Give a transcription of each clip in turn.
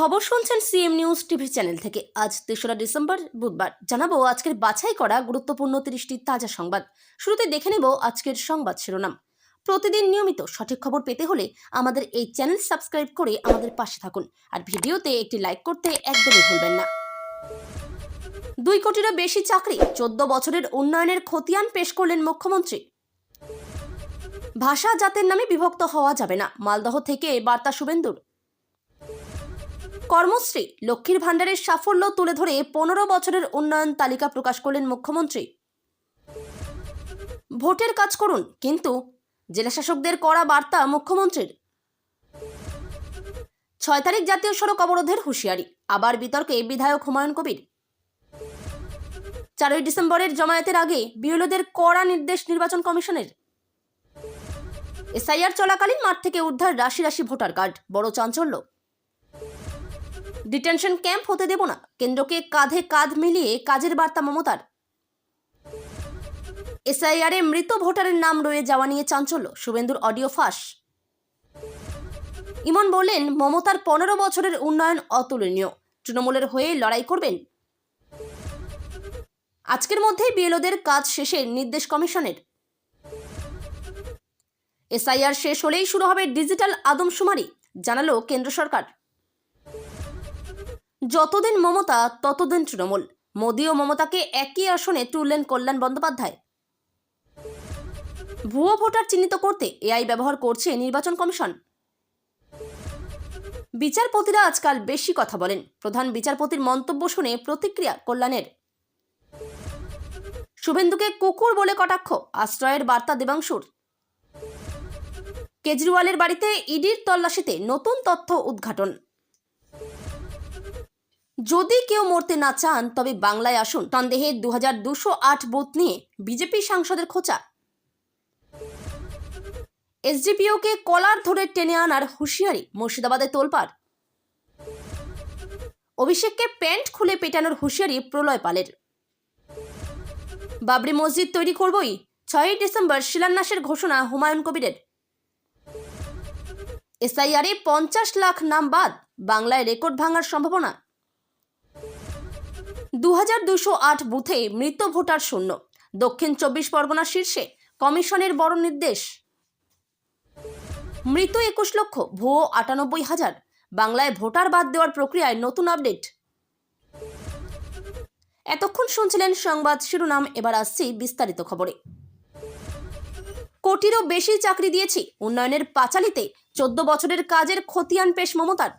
খবর শুনছেন CM news TV channel থেকে। আজ তেসরা ডিসেম্বর, বুধবার। জানাব আজকের বাছাই করা গুরুত্বপূর্ণ তিরিশটি তাজা সংবাদ। শুরুতে দেখে নেব আজকের সংবাদ শিরোনাম। প্রতিদিন নিয়মিত সঠিক খবর পেতে হলে আমাদের এই চ্যানেল সাবস্ক্রাইব করে আমাদের পাশে থাকুন। আর ভিডিওতে একটি লাইক করতে একদমই ভুলবেন না। দুই কোটিরও বেশি চাকরি চোদ্দ বছরের উন্নয়নের খতিয়ান পেশ করলেন মুখ্যমন্ত্রী। ভাষা জাতের নামে বিভক্ত হওয়া যাবে না। মালদহ থেকে বার্তা শুভেন্দুর। কর্মশ্রী লক্ষ্মীর ভাণ্ডারের সাফল্য তুলে ধরে পনেরো বছরের উন্নয়ন তালিকা প্রকাশ করলেন মুখ্যমন্ত্রী। ভোটের কাজ করুন, কিন্তু জেলাশাসকদের করা বার্তা মুখ্যমন্ত্রীর। ছয় তারিখ জাতীয় সড়ক অবরোধের হুঁশিয়ারি, আবার বিতর্কে বিধায়ক হুমায়ুন কবির। চারই ডিসেম্বরের জমায়েতের আগে বিএলওদের কড়া নির্দেশ নির্বাচন কমিশনের। এসআইআর চলাকালীন মাঠ থেকে উদ্ধার রাশি রাশি ভোটার কার্ড, বড় চাঞ্চল্য। ডিটেনশন ক্যাম্প হতে দেব না। কেন্দ্রকে কাঁধে কাঁধ মিলিয়ে কাজের বার্তা মমতার। এসআইআরে মৃত ভোটারের নাম রয়ে যাওয়া নিয়ে চাঞ্চল্য। শুভেন্দুর অডিও ফাঁস। ইমন বললেন, মমতার পনেরো বছরের উন্নয়ন অতুলনীয়। তৃণমূলের হয়ে লড়াই করবেন। আজকের মধ্যেই বিএলওদের কাজ শেষে নির্দেশ কমিশনের। এসআইআর শেষ হলেই শুরু হবে ডিজিটাল আদমশুমারি, জানালো কেন্দ্র সরকার। যতদিন মমতা, ততদিন তৃণমূল। মোদী ও মমতাকে একই আসনে তুললেন কল্যাণ বন্দ্যোপাধ্যায়। ভুয়ো ভোটার চিহ্নিত করতে এআই ব্যবহার করছে নির্বাচন কমিশন। বিচারপতিরা আজকাল বেশি কথা বলেন। প্রধান বিচারপতির মন্তব্য শুনে প্রতিক্রিয়া কল্যাণের। শুভেন্দুকে কুকুর বলে কটাক্ষ, আশ্রয়ের বার্তা দেবাংশুর। কেজরিওয়ালের বাড়িতে ইডির তল্লাশিতে নতুন তথ্য উদ্ঘাটন। যদি কেউ মরতে না চান, তবে বাংলায় আসুন। সন্দেহে দু হাজার দুশো আট বুথ নিয়ে বিজেপি সাংসদের খোঁচা। এসডিপিওকে কলার ধরে টেনে আনার হুঁশিয়ারি মুর্শিদাবাদে তোলপাড়। অভিষেককে প্যান্ট খুলে পেটানোর হুঁশিয়ারি প্রলয় পালের। বাবরি মসজিদ তৈরি করবই, ছয়ই ডিসেম্বর শিলান্যাসের ঘোষণা হুমায়ুন কবিরের। এসআইআরে পঞ্চাশ লাখ নাম বাদ, বাংলায় রেকর্ড ভাঙার সম্ভাবনা। দু বুথে মৃত ভোটার শূন্য। দক্ষিণ চব্বিশ পরগনার শীর্ষে কমিশনের বড় নির্দেশ। মৃত একুশ লক্ষ, ভুয়ো আটানব্বই হাজার। বাংলায় ভোটার বাদ দেওয়ার প্রক্রিয়ায় নতুন আপডেট। এতক্ষণ শুনছিলেন সংবাদ শিরোনাম, এবার আসছি বিস্তারিত খবরে। কোটিরও বেশি চাকরি দিয়েছি। উন্নয়নের পাঁচালিতে চোদ্দ বছরের কাজের খতিয়ান পেশ মমতার।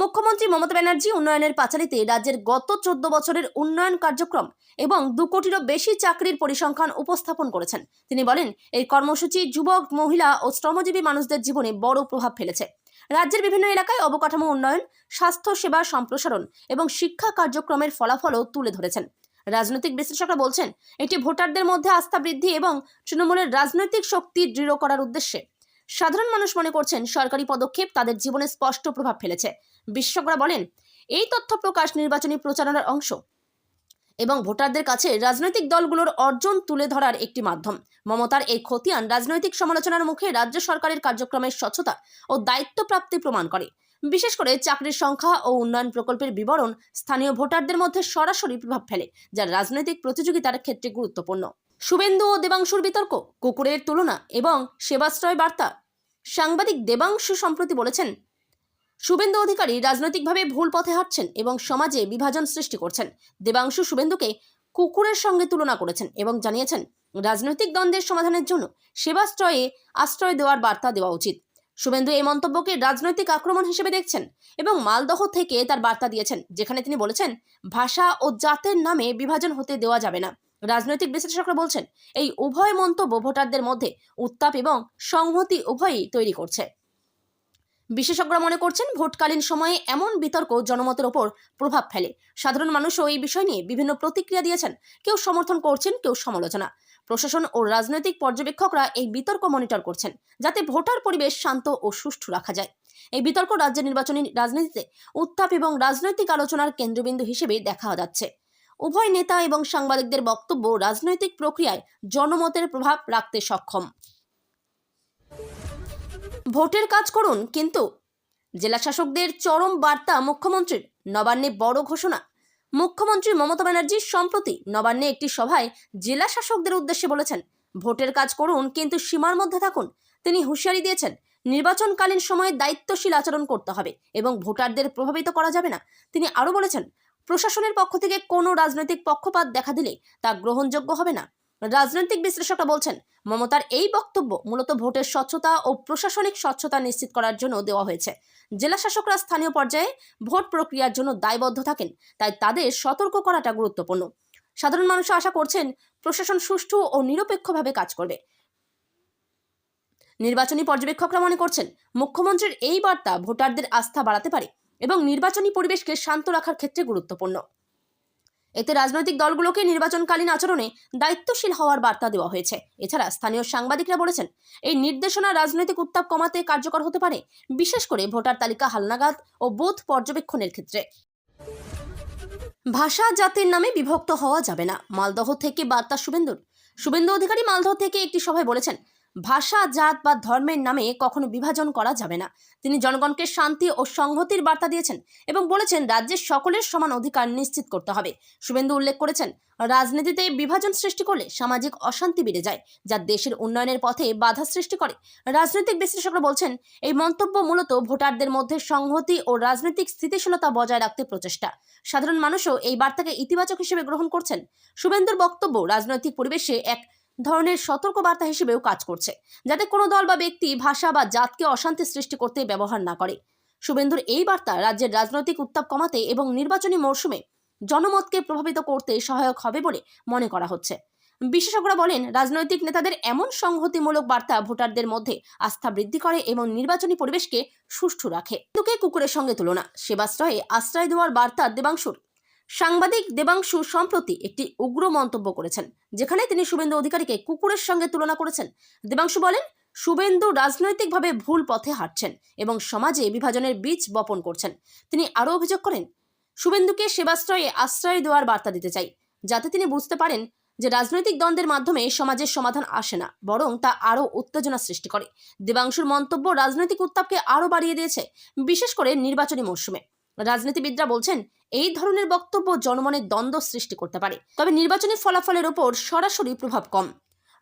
মুখ্যমন্ত্রী মমতা ব্যানার্জি উন্নয়নের পাঁচালিতে রাজ্যের গত চোদ্দ বছরের উন্নয়ন কার্যক্রম এবং দু কোটিরও বেশি চাকরির পরিসংখ্যান উপস্থাপন করেছেন। তিনি বলেন, এই কর্মসূচি যুবক, মহিলা ও শ্রমজীবী মানুষদের জীবনে বড় প্রভাব ফেলেছে। রাজ্যের বিভিন্ন এলাকায় অবকাঠামো উন্নয়ন, স্বাস্থ্য সেবা সম্প্রসারণ এবং শিক্ষা কার্যক্রমের ফলাফলও তুলে ধরেছেন। রাজনৈতিক বিশ্লেষকরা বলছেন, এটি ভোটারদের মধ্যে আস্থা বৃদ্ধি এবং তৃণমূলের রাজনৈতিক শক্তি দৃঢ় করার উদ্দেশ্যে। সাধারণ মানুষ মনে করছেন সরকারি পদক্ষেপ তাদের জীবনে স্পষ্ট প্রভাব ফেলেছে। বিশেষজ্ঞরা বলেন, এই তথ্য প্রকাশ নির্বাচনী প্রচারণার অংশ এবং ভোটারদের কাছে রাজনৈতিক দলগুলোর অর্জন তুলে ধরার একটি মাধ্যম। মমতার এই খতিয়ান রাজনৈতিক সমালোচনার মুখে রাজ্য সরকারের কার্যক্রমের স্বচ্ছতা ও দায়িত্ব প্রাপ্তি প্রমাণ করে। বিশেষ করে চাকরির সংখ্যা ও উন্নয়ন প্রকল্পের বিবরণ স্থানীয় ভোটারদের মধ্যে সরাসরি প্রভাব ফেলে, যা রাজনৈতিক প্রতিযোগিতার ক্ষেত্রে গুরুত্বপূর্ণ। শুভেন্দু ও দেবাংশুর বিতর্ক, কুকুরের তুলনা এবং সেবাশ্রয় বার্তা। সাংবাদিক দেবাংশু সম্প্রতি বলেছেন, শুভেন্দু অধিকারী রাজনৈতিকভাবে ভুল পথে হাঁটছেন এবং সমাজে বিভাজন সৃষ্টি করছেন। দেবাংশু শুভেন্দুকে কুকুরের সঙ্গে তুলনা করেছেন এবং জানিয়েছেন, রাজনৈতিক দ্বন্দ্বের সমাধানের জন্য সেবাশ্রয়ে আশ্রয় দেওয়ার বার্তা দেওয়া উচিত। শুভেন্দু এই মন্তব্যকে রাজনৈতিক আক্রমণ হিসেবে দেখছেন এবং মালদহ থেকে তার বার্তা দিয়েছেন, যেখানে তিনি বলেছেন, ভাষা ও জাতের নামে বিভাজন হতে দেওয়া যাবে না। রাজনৈতিক বিশ্লেষকরা বলছেন, এই উভয় মন্তব্য ভোটারদের মধ্যে উত্তাপ এবং সংহতি উভয়ই তৈরি করছে। বিশেষজ্ঞরা মনে করছেন, ভোটকালীন সময়ে এমন বিতর্ক জনমতের ওপর প্রভাব ফেলে। সাধারণ মানুষও এই বিষয় নিয়ে বিভিন্ন প্রতিক্রিয়া দিয়েছেন। কেউ সমর্থন করছেন, কেউ সমালোচনা। প্রশাসন ও রাজনৈতিক পর্যবেক্ষকরা এই বিতর্ক মনিটর করছেন, যাতে ভোটার পরিবেশ শান্ত ও সুষ্ঠু রাখা যায়। এই বিতর্ক রাজ্য নির্বাচনী রাজনীতিতে উত্তাপ এবং রাজনৈতিক আলোচনার কেন্দ্রবিন্দু হিসেবে দেখা যাচ্ছে। উভয় নেতা এবং সাংবাদিকদের বক্তব্য রাজনৈতিক প্রক্রিয়ায় জনমতের প্রভাব রাখতে সক্ষম। ভোটের কাজ করুন, কিন্তু জেলা শাসকদের চরম বার্তা মুখ্যমন্ত্রীর নবান্নে বড় ঘোষণা। মুখ্যমন্ত্রী মমতা ব্যানার্জি সম্প্রতি নবান্নে একটি সভায় জেলা শাসকদের উদ্দেশ্যে বলেছেন, ভোটের কাজ করুন, কিন্তু সীমার মধ্যে থাকুন। তিনি হুঁশিয়ারি দিয়েছেন, নির্বাচনকালীন সময়ে দায়িত্বশীল আচরণ করতে হবে এবং ভোটারদের প্রভাবিত করা যাবে না। তিনি আরও বলেছেন প্রশাসনের পক্ষ থেকে কোনো রাজনৈতিক পক্ষপাত দেখা দিলে তা গ্রহণযোগ্য হবে না। রাজনৈতিক বিশ্লেষকরা বলছেন, মমতার এই বক্তব্য মূলত ভোটের স্বচ্ছতা ও প্রশাসনিক স্বচ্ছতা নিশ্চিত করার জন্য দেওয়া হয়েছে। জেলা শাসকরা স্থানীয় পর্যায়ে ভোট প্রক্রিয়ার জন্য দায়বদ্ধ থাকেন, তাই তাদের সতর্ক করাটা গুরুত্বপূর্ণ। সাধারণ মানুষ আশা করছেন, প্রশাসন সুষ্ঠু ও নিরপেক্ষভাবে কাজ করবে। নির্বাচনী পর্যবেক্ষকরা মনে করছেন, মুখ্যমন্ত্রীর এই বার্তা ভোটারদের আস্থা বাড়াতে পারে। এবং নির্বাচনী পরিবেশকে শান্ত রাখার ক্ষেত্রে গুরুত্বপূর্ণ। এতে রাজনৈতিক দলগুলোকে নির্বাচনকালীন আচরণে দায়িত্বশীল হওয়ার বার্তা দেওয়া হয়েছে। এছাড়া স্থানীয় সাংবাদিকরা বলেছেন, এই নির্দেশনা রাজনৈতিক উত্তাপ কমাতে কার্যকর হতে পারে, বিশেষ করে ভোটার তালিকা হালনাগাদ ও বুথ পর্যবেক্ষণের ক্ষেত্রে। ভাষা জাতির নামে বিভক্ত হওয়া যাবে না। মালদহ থেকে বার্তা শুভেন্দুর শুভেন্দু অধিকারী মালদহ থেকে একটি সভায় বলেছেন ভাষা, জাত বা ধর্মের নামে কখনো বিভাজন করা যাবে না। তিনি জনগণকে শান্তি ও সংহতির বার্তা দিয়েছেন এবং বলেছেন, রাজ্যের সকলের সমান অধিকার নিশ্চিত করতে হবে। শুভেন্দু উল্লেখ করেছেন, রাজনীতিতে বিভাজন সৃষ্টি করলে সামাজিক অশান্তি বেড়ে যায়, যা দেশের উন্নয়নের পথে বাধা সৃষ্টি করে। রাজনৈতিক বিশ্লেষকরা বলছেন, এই মন্তব্য মূলত ভোটারদের মধ্যে সংহতি ও রাজনৈতিক স্থিতিশীলতা বজায় রাখতে প্রচেষ্টা। সাধারণ মানুষও এই বার্তাকে ইতিবাচক হিসেবে গ্রহণ করছেন। শুভেন্দুর বক্তব্য, রাজনৈতিক পরিবেশে এক ধরনের সতর্ক বার্তা হিসেবেও কাজ করছে, যাতে কোনো দল বা ব্যক্তি, ভাষা বা জাতকে অশান্তি সৃষ্টি করতে ব্যবহার না করে। শুভেন্দুর এই বার্তা রাজ্যের রাজনৈতিক উত্তাপ কমাতে এবং নির্বাচনী মরশুমে জনমতকে প্রভাবিত করতে সহায়ক হবে বলে মনে করা হচ্ছে। বিশেষজ্ঞরা বলেন, রাজনৈতিক নেতাদের এমন সংহতিমূলক বার্তা ভোটারদের মধ্যে আস্থা বৃদ্ধি করে এবং নির্বাচনী পরিবেশকে সুষ্ঠু রাখে। কুকুরের সঙ্গে তুলনা। সেবাশ্রয়ে আশ্রয় দেওয়ার বার্তা দেবাংশুর সাংবাদিক দেবাংশু সম্প্রতি একটি উগ্র মন্তব্য করেছেন, যেখানে তিনি শুভেন্দু অধিকারীকে কুকুরের সঙ্গে তুলনা করেছেন। দেবাংশু বলেন, শুভেন্দু রাজনৈতিকভাবে ভুল পথে হাঁটছেন এবং সমাজে বিভাজনের বীজ বপন করছেন। তিনি আরও অভিযোগ করেন, শুভেন্দুকে সেবাশ্রয়ে আশ্রয় দেওয়ার বার্তা দিতে চাই, যাতে তিনি বুঝতে পারেন যে রাজনৈতিক দ্বন্দ্বের মাধ্যমে সমাজের সমাধান আসে না, বরং তা আরও উত্তেজনা সৃষ্টি করে। দেবাংশুর মন্তব্য রাজনৈতিক উত্তাপকে আরও বাড়িয়ে দিয়েছে, বিশেষ করে নির্বাচনী মরশুমে। রাজনীতিবিদরা বলছেন, এই ধরনের বক্তব্য জনমনে দ্বন্দ্ব সৃষ্টি করতে পারে। তবে নির্বাচনী ফলাফলের ওপর সরাসরি প্রভাব কম।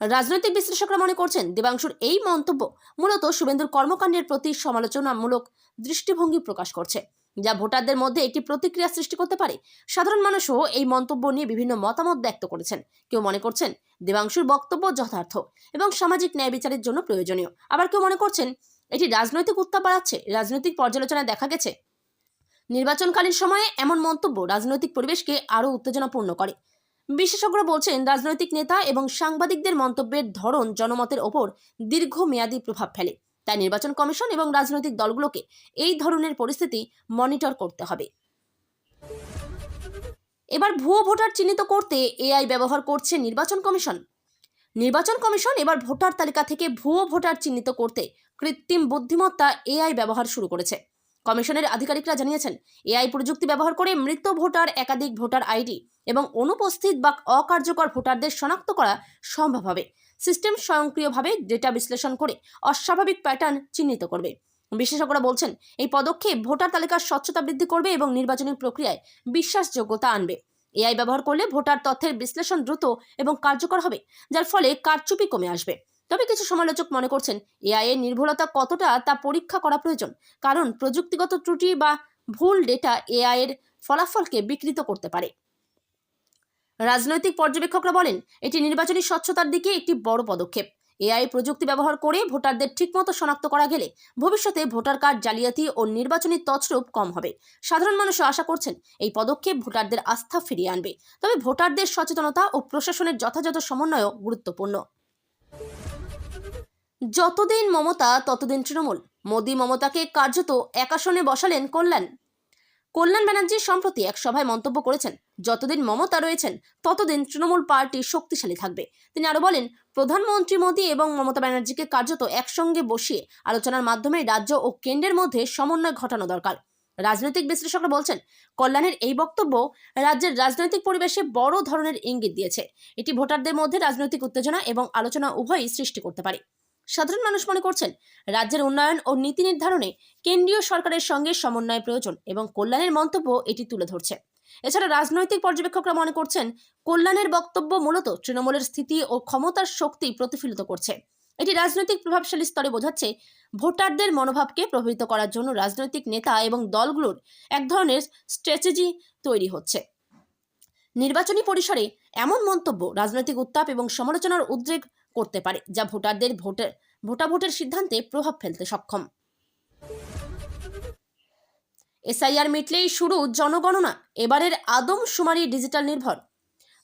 রাজনৈতিক বিশ্লেষকরা মনে করছেন, দেবাংশুর এই মন্তব্য মূলত শুভেন্দুর কর্মকাণ্ডের প্রতি সমালোচনামূলক দৃষ্টিভঙ্গি প্রকাশ করছে, যা ভোটারদের মধ্যে একটি প্রতিক্রিয়া সৃষ্টি করতে পারে। সাধারণ মানুষও এই মন্তব্য নিয়ে বিভিন্ন মতামত ব্যক্ত করেছেন। কেউ মনে করছেন, দেবাংশুর বক্তব্য যথার্থ এবং সামাজিক ন্যায় বিচারের জন্য প্রয়োজনীয়। আবার কেউ মনে করছেন, এটি রাজনৈতিক উত্তাপ বাড়াচ্ছে, রাজনৈতিক পর্যালোচনায় দেখা গেছে নির্বাচনকালীন সময়ে এমন মন্তব্য রাজনৈতিক পরিবেশকে আরও উত্তেজনাপূর্ণ করে। বিশেষজ্ঞরা বলছেন, রাজনৈতিক নেতা এবং সাংবাদিকদের মন্তব্যের ধরন জনমতের ওপর দীর্ঘমেয়াদী প্রভাব ফেলে। তাই নির্বাচন কমিশন এবং রাজনৈতিক দলগুলোকে এই ধরনের পরিস্থিতি মনিটর করতে হবে। এবার ভুয়ো ভোটার চিহ্নিত করতে এআই ব্যবহার করছে নির্বাচন কমিশন। নির্বাচন কমিশন এবার ভোটার তালিকা থেকে ভুয়ো ভোটার চিহ্নিত করতে কৃত্রিম বুদ্ধিমত্তা এআই ব্যবহার শুরু করেছে। কমিশনের আধিকারিকরা জানিয়েছেন, এআই প্রযুক্তি ব্যবহার করে মৃত ভোটার একাধিক ভোটার আইডি এবং অনুপস্থিত বা অকার্যকর ভোটারদের শনাক্ত করা সম্ভব হবে। সিস্টেম স্বয়ংক্রিয়ভাবে ডেটা বিশ্লেষণ করে অস্বাভাবিক প্যাটার্ন চিহ্নিত করবে। বিশেষজ্ঞরা বলছেন, এই পদক্ষেপ ভোটার তালিকার স্বচ্ছতা বৃদ্ধি করবে এবং নির্বাচনী প্রক্রিয়ায় বিশ্বাসযোগ্যতা আনবে। এআই ব্যবহার করলে ভোটার তথ্যের বিশ্লেষণ দ্রুত এবং কার্যকর হবে, যার ফলে কারচুপি কমে আসবে। তবে কিছু সমালোচক মনে করছেন এআই এর নির্ভুলতা কতটা তা পরীক্ষা করা প্রয়োজন। কারণ প্রযুক্তিগত ত্রুটি বা ভুল ডেটা এআই এর ফলাফলকে বিকৃত করতে পারে। রাজনৈতিক পর্যবেক্ষকরা বলেন, এটি নির্বাচনী স্বচ্ছতার দিকে একটি বড় পদক্ষেপ। এআই প্রযুক্তি ব্যবহার করে ভোটারদের ঠিকমতো শনাক্ত করা গেলে ভবিষ্যতে ভোটার কার্ড জালিয়াতি ও নির্বাচনী তছরূপ কম হবে। সাধারণ মানুষ আশা করছেন, এই পদক্ষেপ ভোটারদের আস্থা ফিরিয়ে আনবে। তবে ভোটারদের সচেতনতা ও প্রশাসনের যথাযথ সমন্বয়ও গুরুত্বপূর্ণ। যতদিন মমতা, ততদিন তৃণমূল। মোদী মমতাকে কার্যত একাশনে বসালেন কল্যাণ। কল্যাণ ব্যানার্জি সম্প্রতি এক সভায় মন্তব্য করেছেন, যতদিন মমতা রয়েছেন, ততদিন তৃণমূল পার্টি শক্তিশালী থাকবে। তিনি আরও বলেন, প্রধানমন্ত্রী মোদী এবং মমতা ব্যানার্জিকে কার্যত একসঙ্গে বসিয়ে আলোচনার মাধ্যমে রাজ্য ও কেন্দ্রের মধ্যে সমন্বয় ঘটানো দরকার। রাজনৈতিক বিশ্লেষকরা বলছেন, কল্যাণের এই বক্তব্য রাজ্যের রাজনৈতিক পরিবেশে বড় ধরনের ইঙ্গিত দিয়েছে। এটি ভোটারদের মধ্যে রাজনৈতিক উত্তেজনা এবং আলোচনা উভয়ই সৃষ্টি করতে পারে। সাধারণ মানুষ মনে করছেন? রাজ্যের উন্নয়ন ও নীতি নির্ধারণে কেন্দ্রীয় সরকারের সঙ্গে সমন্বয় প্রয়োজন এবং কল্যাণের মন্তব্য এটি তুলে ধরছে। এছাড়া রাজনৈতিক পর্যবেক্ষকরা মনে করছেন, কল্যাণের বক্তব্য মূলত তৃণমূলের স্থিতি ও ক্ষমতার শক্তি প্রতিফলিত করছে। এটি রাজনৈতিক প্রভাবশালী স্তরে বোঝাচ্ছে, ভোটারদের মনোভাবকে প্রভাবিত করার জন্য রাজনৈতিক নেতা এবং দলগুলোর এক ধরনের স্ট্র্যাটেজি তৈরি হচ্ছে। নির্বাচনী পরিসরে এমন মন্তব্য, রাজনৈতিক উত্তাপ এবং সমালোচনার উদ্রেক করতে পারে, যা ভোটারদের ভোটের ভোটাভোটের সিদ্ধান্তে প্রভাব ফেলতে সক্ষম। এসআইআর মিটলেই শুরু জনগণনা, এবারের আদমশুমারি ডিজিটাল নির্ভর।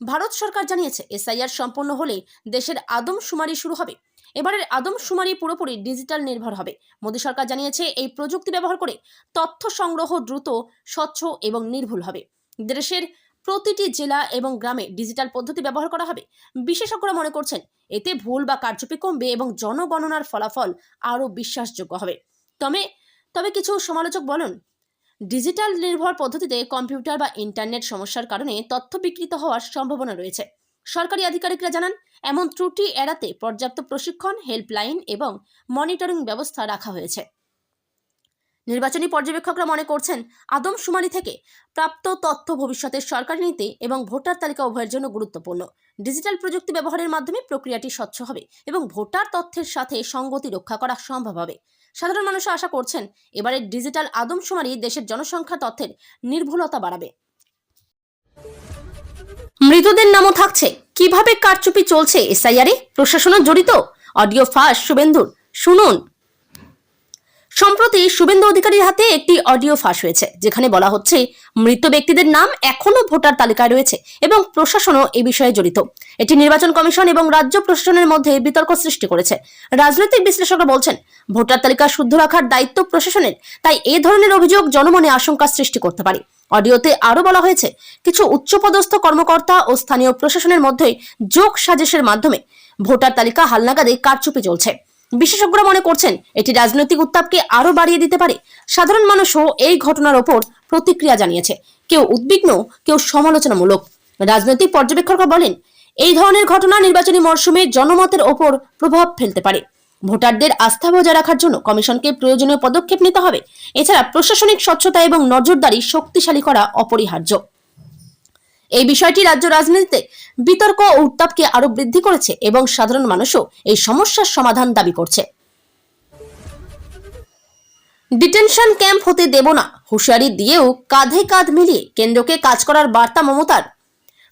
ভারত সরকার জানিয়েছে, এসআইআর সম্পন্ন হলে দেশের আদমশুমারি শুরু হবে। এবারের আদমশুমারি পুরোপুরি ডিজিটাল নির্ভর হবে। মোদী সরকার জানিয়েছে, এই প্রযুক্তি ব্যবহার করে তথ্য সংগ্রহ দ্রুত, স্বচ্ছ এবং নির্ভুল হবে। দেশের প্রতিটি জেলা এবং গ্রামে ডিজিটাল পদ্ধতি ব্যবহার করা হবে। বিশেষজ্ঞরা মনে করছেন, এতে ভুল বা কারচুপি কমবে এবং জনগণনার ফলাফল আরও বিশ্বাসযোগ্য হবে। তবে তবে কিছু সমালোচক বলেন ডিজিটাল নির্ভর পদ্ধতিতে কম্পিউটার বা ইন্টারনেট সমস্যার কারণে তথ্য বিকৃত হওয়ার সম্ভাবনা রয়েছে। সরকারি আধিকারিকরা জানান, এমন ত্রুটি এড়াতে পর্যাপ্ত প্রশিক্ষণ হেল্পলাইন এবং মনিটরিং ব্যবস্থা রাখা হয়েছে। নির্বাচনী পর্যবেক্ষকরা মনে করছেন আদমশুমারি থেকে প্রাপ্ত তথ্য ভবিষ্যতের সরকারি নীতি এবং ভোটার তালিকা উভয়ের জন্য গুরুত্বপূর্ণ। ডিজিটাল প্রযুক্তি ব্যবহারের মাধ্যমে প্রক্রিয়াটি স্বচ্ছ হবে এবং ভোটার তথ্যের সাথে সঙ্গতি রক্ষা করা সম্ভব হবে। সাধারণ মানুষ আশা করছেন এবারের ডিজিটাল আদমশুমারি দেশের জনসংখ্যা তথ্যের নির্ভুলতা বাড়াবে। মৃতদের নামও থাকছে। কীভাবে কারচুপি চলছে এসআইআরে? প্রশাসনও জড়িত? অডিও ফাঁস, শুভেন্দুর। শুনুন। সম্প্রতি শুভেন্দু অধিকারীর হাতে একটি অডিও ফাঁস হয়েছে, যেখানে বলা হচ্ছে মৃত ব্যক্তিদের নাম এখনও ভোটার তালিকায় রয়েছে এবং প্রশাসনও এ বিষয়ে জড়িত। এটি নির্বাচন কমিশন এবং রাজ্য প্রশাসনের মধ্যে বিতর্ক সৃষ্টি করেছে। রাজনৈতিক বিশ্লেষকরা বলছেন, ভোটার তালিকা শুদ্ধ রাখার দায়িত্ব প্রশাসনের, তাই এ ধরনের অভিযোগ জনমনে আশঙ্কা সৃষ্টি করতে পারে। অডিওতে আরও বলা হয়েছে, কিছু উচ্চপদস্থ কর্মকর্তা ও স্থানীয় প্রশাসনের মধ্যে যোগ সাজেশের মাধ্যমে ভোটার তালিকা হালনাগাদে কারচুপি চলছে। বিশেষজ্ঞরা মনে করছেন এটি রাজনৈতিক উত্তাপকে আরও বাড়িয়ে দিতে পারে। সাধারণ মানুষও এই ঘটনার ওপর প্রতিক্রিয়া জানিয়েছে। কেউ উদ্বিগ্ন, কেউ সমালোচনামূলক। রাজনৈতিক পর্যবেক্ষকরা বলেন, এই ধরনের ঘটনা নির্বাচনী মরশুমে জনমতের ওপর প্রভাব ফেলতে পারে। ভোটারদের আস্থা বজায় রাখার জন্য কমিশনকে প্রয়োজনীয় পদক্ষেপ নিতে হবে। এছাড়া প্রশাসনিক স্বচ্ছতা এবং নজরদারি শক্তিশালী করা অপরিহার্য। এই বিষয়টি রাজ্য রাজনীতিতে বিতর্ক ও উত্তাপকে আরও বৃদ্ধি করেছে এবং সাধারণ মানুষও এই সমস্যার সমাধান দাবি করছে। ডিটেনশন ক্যাম্প হতে দেব না। হুঁশিয়ারি দিয়েও কাঁধে কাঁধ মিলিয়ে কেন্দ্রকে কাজ করার বার্তা মমতার।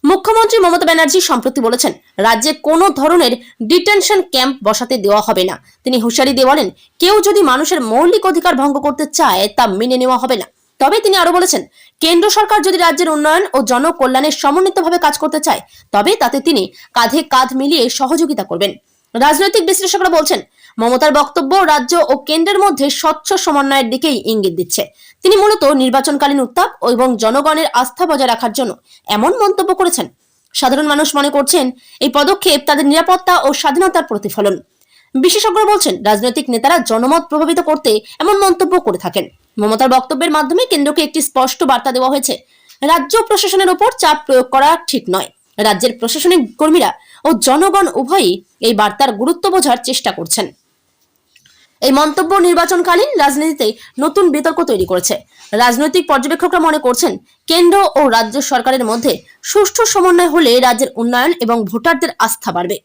মুখ্যমন্ত্রী মমতা ব্যানার্জি সম্প্রতি বলেছেন, রাজ্যে কোনো ধরনের ডিটেনশন ক্যাম্প বসাতে দেওয়া হবে না। তিনি হুঁশিয়ারি দিয়ে বলেন, কেউ যদি মানুষের মৌলিক অধিকার ভঙ্গ করতে চায় তা মেনে নেওয়া হবে না। তবে তিনি আরও বলেছেন, কেন্দ্র সরকার যদি রাজ্যের উন্নয়ন ও জনকল্যাণের সমন্বিতভাবে কাজ করতে চায়, তবে তাতে তিনি কাঁধে কাঁধ মিলিয়ে সহযোগিতা করবেন। রাজনৈতিক বিশ্লেষকরা বলছেন, মমতার বক্তব্য রাজ্য ও কেন্দ্রের মধ্যে স্বচ্ছ সমন্বয়ের দিকেই ইঙ্গিত দিচ্ছে। তিনি মূলত নির্বাচনকালীন উত্তাপ এবং জনগণের আস্থা বজায় রাখার জন্য এমন মন্তব্য করেছেন। সাধারণ মানুষ মনে করছেন, এই পদক্ষেপ তাদের নিরাপত্তা ও স্বাধীনতার প্রতিফলন। বিশেষজ্ঞরা বলছেন, রাজনৈতিক নেতারা জনমত প্রভাবিত করতে এমন মন্তব্য করে থাকেন। মমতার বক্তব্যের মাধ্যমে কেন্দ্রকে একটি স্পষ্ট বার্তা দেওয়া হয়েছে। রাজ্য প্রশাসনের উপর চাপ প্রয়োগ করা ঠিক নয়। রাজ্যের প্রশাসনিক কর্মীরা ও জনগণ উভয়ই এই বার্তার গুরুত্ব বোঝার চেষ্টা করছেন। এই মন্তব্য নির্বাচনকালীন রাজনীতিতে নতুন বিতর্ক তৈরি করেছে। রাজনৈতিক পর্যবেক্ষকরা মনে করছেন, কেন্দ্র ও রাজ্য সরকারের মধ্যে সুষ্ঠু সমন্বয় হলে রাজ্যের উন্নয়ন এবং ভোটারদের আস্থা বাড়বে।